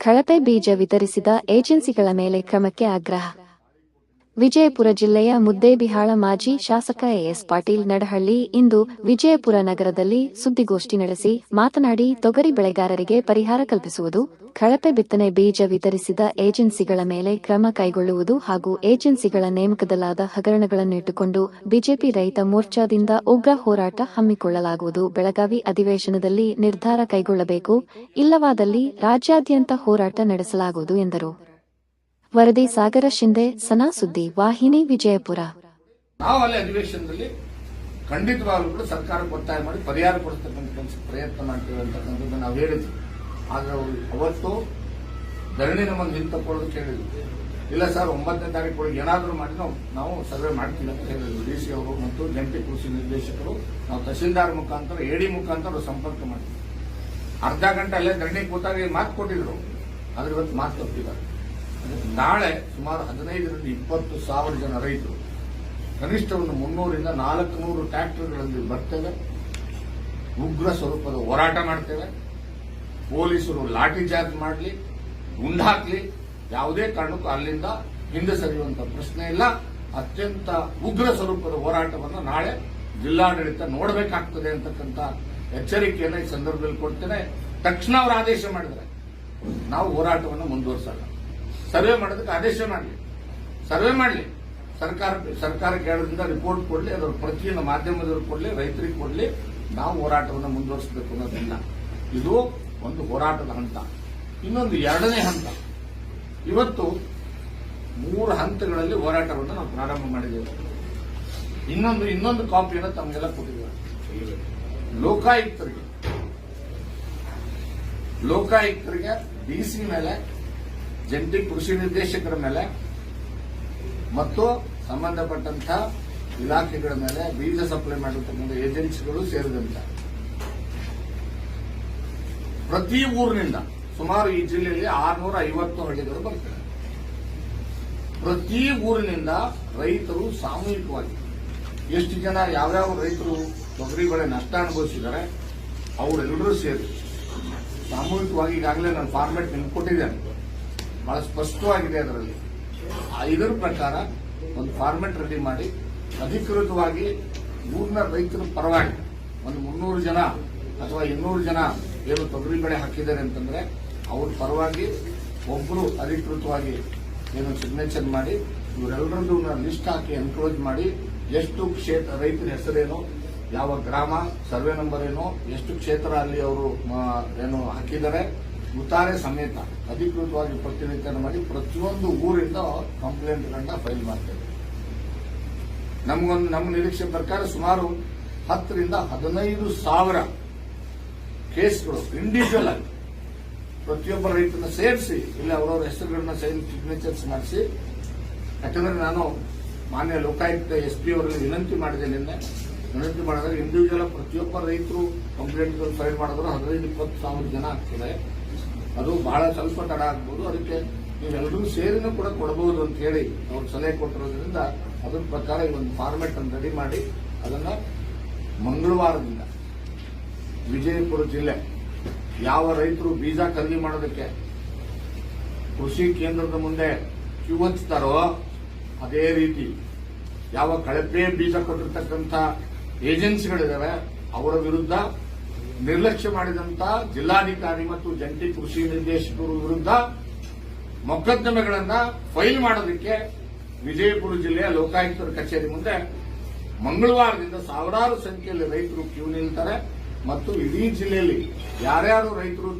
ಕಳಪೆ ಬೀಜ ವಿತರಿಸಿದ ಏಜೆನ್ಸಿಗಳ ಮೇಲೆ ಕ್ರಮಕ್ಕೆ ಆಗ್ರಹ. ವಿಜಯಪುರ ಜಿಲ್ಲೆಯ ಮುದ್ದೇಬಿಹಾಳ ಮಾಜಿ ಶಾಸಕ ಎಎಸ್ ಪಾಟೀಲ್ ನಡಹಳ್ಳಿ ಇಂದು ವಿಜಯಪುರ ನಗರದಲ್ಲಿ ಸುದ್ದಿಗೋಷ್ಠಿ ನಡೆಸಿ ಮಾತನಾಡಿ ತೊಗರಿ ಬೆಳೆಗಾರರಿಗೆ ಪರಿಹಾರ ಕಲ್ಪಿಸುವುದು, ಕಳಪೆ ಬಿತ್ತನೆ ಬೀಜ ವಿತರಿಸಿದ ಏಜೆನ್ಸಿಗಳ ಮೇಲೆ ಕ್ರಮ ಕೈಗೊಳ್ಳುವುದು ಹಾಗೂ ಏಜೆನ್ಸಿಗಳ ನೇಮಕದಲ್ಲಾದ ಹಗರಣಗಳನ್ನಿಟ್ಟುಕೊಂಡು ಬಿಜೆಪಿ ರೈತ ಮೋರ್ಚಾದಿಂದ ಉಗ್ರ ಹೋರಾಟ ಹಮ್ಮಿಕೊಳ್ಳಲಾಗುವುದು. ಬೆಳಗಾವಿ ಅಧಿವೇಶನದಲ್ಲಿ ನಿರ್ಧಾರ ಕೈಗೊಳ್ಳಬೇಕು, ಇಲ್ಲವಾದಲ್ಲಿ ರಾಜ್ಯಾದ್ಯಂತ ಹೋರಾಟ ನಡೆಸಲಾಗುವುದು ಎಂದರು. ವರದಿ ಸಾಗರ ಶಿಂದೆ, ಸನಾ ಸುದ್ದಿ, ವಾಹಿನಿ ವಿಜಯಪುರ. ನಾವು ಅಲ್ಲಿ ಅಧಿವೇಶನದಲ್ಲಿ ಖಂಡಿತವಾಗ್ಲೂ ಕೂಡ ಸರ್ಕಾರಕ್ಕೆ ಒತ್ತಾಯ ಮಾಡಿ ಪರಿಹಾರ ಕೊಡಿಸ್ತಕ್ಕಂಥ ಕೆಲಸ ಪ್ರಯತ್ನ ಮಾಡ್ತೇವೆ ಅಂತಕ್ಕಂಥದ್ದು ನಾವು ಹೇಳಿದ್ವಿ. ಆದ್ರೆ ಅವರು ಅವತ್ತು ಧರಣಿ ನಮ್ಮನ್ನು ಹಿಂತಕೊಳ್ಳೋದಕ್ಕೆ ಕೇಳಿದ್ವಿ ಇಲ್ಲ ಸರ್, ಒಂಬತ್ತನೇ ತಾರೀಕು ಒಳಗೆ ಏನಾದರೂ ಮಾಡಿ ನಾವು ನಾವು ಸರ್ವೆ ಮಾಡ್ತೀವಿ ಅಂತ ಹೇಳಿದ್ವಿ ಡಿ ಸಿ ಅವರು ಮತ್ತು ಜಂಟಿ ಕೃಷಿ ನಿರ್ದೇಶಕರು, ನಾವು ತಹಸೀಲ್ದಾರ್ ಮುಖಾಂತರ ಎಡಿ ಮುಖಾಂತರ ಸಂಪರ್ಕ ಮಾಡಿದ್ವಿ ಅರ್ಧ ಗಂಟೆ ಅಲ್ಲೇ ಧರಣಿ ಕೂತಾಗ ಮಾತು ಕೊಟ್ಟಿದ್ರು? ಆದ್ರೆ ಇವತ್ತು ಮಾತು ತಪ್ಪಿದ್ದಾರೆ ನಾಳೆ ಸುಮಾರು ಹದಿನೈದರಿಂದ ಇಪ್ಪತ್ತು ಸಾವಿರ ಜನ ರೈತರು ಕನಿಷ್ಠ ಒಂದು ಮುನ್ನೂರಿಂದ ನಾಲ್ಕು ನೂರು ಟ್ರ್ಯಾಕ್ಟರ್ಗಳಲ್ಲಿ ಬರ್ತೇವೆ, ಉಗ್ರ ಸ್ವರೂಪದ ಹೋರಾಟ ಮಾಡ್ತೇವೆ, ಪೊಲೀಸರು ಲಾಠಿ ಚಾರ್ಜ್ ಮಾಡಲಿ ಗುಂಡಾಕ್ಲಿ ಯಾವುದೇ ಕಾರಣಕ್ಕೂ ಅಲ್ಲಿಂದ ಹಿಂದೆ ಸರಿಯುವಂತ ಪ್ರಶ್ನೆ ಇಲ್ಲ. ಅತ್ಯಂತ ಉಗ್ರ ಸ್ವರೂಪದ ಹೋರಾಟವನ್ನು ನಾಳೆ ಜಿಲ್ಲಾಡಳಿತ ನೋಡಬೇಕಾಗ್ತದೆ ಅಂತಕ್ಕಂಥ ಎಚ್ಚರಿಕೆಯನ್ನು ಈ ಸಂದರ್ಭದಲ್ಲಿ ಕೊಡ್ತೇನೆ. ತಕ್ಷಣ ಅವರು ಆದೇಶ ಮಾಡಿದರೆ ನಾವು ಹೋರಾಟವನ್ನು ಮುಂದುವರಿಸಲ್ಲ. ಸರ್ವೆ ಮಾಡೋದಕ್ಕೆ ಆದೇಶ ಮಾಡಲಿ. ಸರ್ವೆ ಮಾಡಲಿ. ಸರ್ಕಾರ ಸರ್ಕಾರ ಕೇಳೋದ್ರಿಂದ ರಿಪೋರ್ಟ್ ಕೊಡಲಿ, ಅದರ ಪ್ರತಿಯೊಂದು ಮಾಧ್ಯಮದವರು ಕೊಡಲಿ, ರೈತರಿಗೆ ಕೊಡಲಿ, ನಾವು ಹೋರಾಟವನ್ನು ಮುಂದುವರಿಸಬೇಕು ಅನ್ನೋದಿಲ್ಲ ಇದು ಒಂದು ಹೋರಾಟದ ಹಂತ. ಇನ್ನೊಂದು ಎರಡನೇ ಹಂತ. ಇವತ್ತು ಮೂರು ಹಂತಗಳಲ್ಲಿ ಹೋರಾಟವನ್ನು ನಾವು ಪ್ರಾರಂಭ ಮಾಡಿದ್ದೇವೆ. ಇನ್ನೊಂದು ಇನ್ನೊಂದು ಕಾಪಿಯನ್ನು ತಮಗೆಲ್ಲ ಕೊಟ್ಟಿದ್ದೇವೆ. ಲೋಕಾಯುಕ್ತರಿಗೆ. ಲೋಕಾಯುಕ್ತರಿಗೆ ಡಿಸಿ ಮೇಲೆ ಜಂಟಿ ಕೃಷಿ ನಿರ್ದೇಶಕರ ಮೇಲೆ ಮತ್ತು ಸಂಬಂಧಪಟ್ಟಂತ ಇಲಾಖೆಗಳ ಮೇಲೆ ಬೀಜ ಸಪ್ಲೈ ಮಾಡಿರ್ತಕ್ಕಂಥ ಏಜೆನ್ಸಿಗಳು ಸೇರಿದಂತೆ. ಪ್ರತಿ ಊರಿನಿಂದ ಸುಮಾರು ಈ ಜಿಲ್ಲೆಯಲ್ಲಿ ಆರ್ನೂರ ಐವತ್ತು ಹಳ್ಳಿಗಳು ಬರ್ತವೆ. ಪ್ರತಿ ಊರಿನಿಂದ ರೈತರು ಸಾಮೂಹಿಕವಾಗಿ ಎಷ್ಟು ಜನ ಯಾವ್ಯಾವ ರೈತರು ತೊಗರಿ ಬೆಳೆ ನಷ್ಟ ಅನುಭವಿಸಿದ್ದಾರೆ, ಅವರೆಲ್ಲರೂ ಸೇರಿ ಸಾಮೂಹಿಕವಾಗಿ ಈಗಾಗಲೇ ನಾನು ಫಾರ್ಮೆಟ್ ನಿಮ್ಗೆ ಕೊಟ್ಟಿದ್ದೇನೆ. ಬಹಳ ಸ್ಪಷ್ಟವಾಗಿದೆ ಅದರಲ್ಲಿ. ಇದರ ಪ್ರಕಾರ ಒಂದು ಫಾರ್ಮೆಟ್ ರೆಡಿ ಮಾಡಿ, ಅಧಿಕೃತವಾಗಿ ಊರಿನ ರೈತರ ಪರವಾಗಿ ಒಂದು ಮುನ್ನೂರು ಜನ ಅಥವಾ ಇನ್ನೂರು ಜನ ಏನು ತೊಗರಿ ಬೆಳೆ ಹಾಕಿದ್ದಾರೆ ಅಂತಂದ್ರೆ, ಅವ್ರ ಪರವಾಗಿ ಒಬ್ಬರು ಅಧಿಕೃತವಾಗಿ ಏನು ಸಿಗ್ನೇಚರ್ ಮಾಡಿ, ಇವರೆಲ್ಲರದ್ದು ಲಿಸ್ಟ್ ಹಾಕಿ ಎನ್ಕ್ಲೋಸ್ ಮಾಡಿ ಎಷ್ಟು ಕ್ಷೇತ್ರ, ರೈತರ ಹೆಸರೇನು, ಯಾವ ಗ್ರಾಮ ಸರ್ವೆ ನಂಬರ್ ಏನು, ಎಷ್ಟು ಕ್ಷೇತ್ರ ಅಲ್ಲಿ ಅವರು ಏನು ಹಾಕಿದ್ದಾರೆ ಉತ್ತಾರೆ ಸಮೇತ ಅಧಿಕೃತವಾಗಿ ಪ್ರತಿನಿಧಿಯನ್ನು ಮಾಡಿ ಪ್ರತಿಯೊಂದು ಊರಿಂದ ಕಂಪ್ಲೇಂಟ್ಗಳನ್ನ ಫೈಲ್ ಮಾಡ್ತೇವೆ. ನಮಗೊಂದು, ನಮ್ಮ ನಿರೀಕ್ಷೆ ಪ್ರಕಾರ ಸುಮಾರು ಹತ್ತರಿಂದ ಹದಿನೈದು ಸಾವಿರ ಕೇಸ್ಗಳು ಇಂಡಿವಿಜುವಲ್ ಆಗಿ ಪ್ರತಿಯೊಬ್ಬ ರೈತನ ಸೇರಿಸಿ, ಇಲ್ಲಿ ಅವರವರ ಹೆಸರುಗಳನ್ನ ಸೈನ್ ಸಿಗ್ನೇಚರ್ಸ್ ಮಾಡಿಸಿ. ಯಾಕಂದ್ರೆ ನಾನು ಮಾನ್ಯ ಲೋಕಾಯುಕ್ತ ಎಸ್ ಪಿ ಅವರಲ್ಲಿ ವಿನಂತಿ ಮಾಡಿದೆ ನಿನ್ನೆ. ವಿನಂತಿ ಮಾಡಿದ್ರೆ ಇಂಡಿವಿಜುವಲ್ ಪ್ರತಿಯೊಬ್ಬ ರೈತರು ಕಂಪ್ಲೇಂಟ್ಗಳು ಫೈಲ್ ಮಾಡಿದ್ರು. ಹದಿನೈದು, ಇಪ್ಪತ್ತು ಸಾವಿರ ಜನ ಆಗ್ತದೆ. ಅದು ಬಹಳ ಸ್ವಲ್ಪ ತಡ ಆಗ್ಬೋದು. ಅದಕ್ಕೆ ನೀವೆಲ್ಲರೂ ಸೇರಿನೂ ಕೂಡ ಕೊಡಬಹುದು ಅಂತ ಹೇಳಿ ಅವ್ರು ಸಲಹೆ ಕೊಟ್ಟಿರೋದ್ರಿಂದ ಅದ್ರ ಪ್ರಕಾರ ಒಂದು ಫಾರ್ಮೆಟ್ ಅನ್ನು ರೆಡಿ ಮಾಡಿ ಅದನ್ನ ಮಂಗಳವಾರದಿಂದ ವಿಜಯಪುರ ಜಿಲ್ಲೆ ಯಾವ ರೈತರು ಬೀಜ ಖರೀದಿ ಮಾಡೋದಕ್ಕೆ ಕೃಷಿ ಕೇಂದ್ರದ ಮುಂದೆ ಕ್ಯೂ ಅದೇ ರೀತಿ ಯಾವ ಕಳಪೆ ಬೀಜ ಕೊಟ್ಟಿರ್ತಕ್ಕಂಥ ಏಜೆನ್ಸಿಗಳಿದ್ದಾವೆ ಅವರ ವಿರುದ್ಧ ನಿರ್ಲಕ್ಷ್ಯ ಮಾಡಿದಂತ ಜಿಲ್ಲಾಧಿಕಾರಿ ಮತ್ತು ಜಂಟಿ ಕೃಷಿ ನಿರ್ದೇಶಕರು ವಿರುದ್ಧ ಮೊಕದ್ದಮೆಗಳನ್ನ ಫೈಲ್ ಮಾಡೋದಕ್ಕೆ ವಿಜಯಪುರ ಜಿಲ್ಲೆಯ ಲೋಕಾಯುಕ್ತರ ಕಚೇರಿ ಮುಂದೆ ಮಂಗಳವಾರದಿಂದ ಸಾವಿರಾರು ಸಂಖ್ಯೆಯಲ್ಲಿ ರೈತರು ಕ್ಯೂ ನಿಲ್ತಾರೆ ಮತ್ತು ಇಡೀ ಜಿಲ್ಲೆಯಲ್ಲಿ ಯಾರ್ಯಾರು ರೈತರು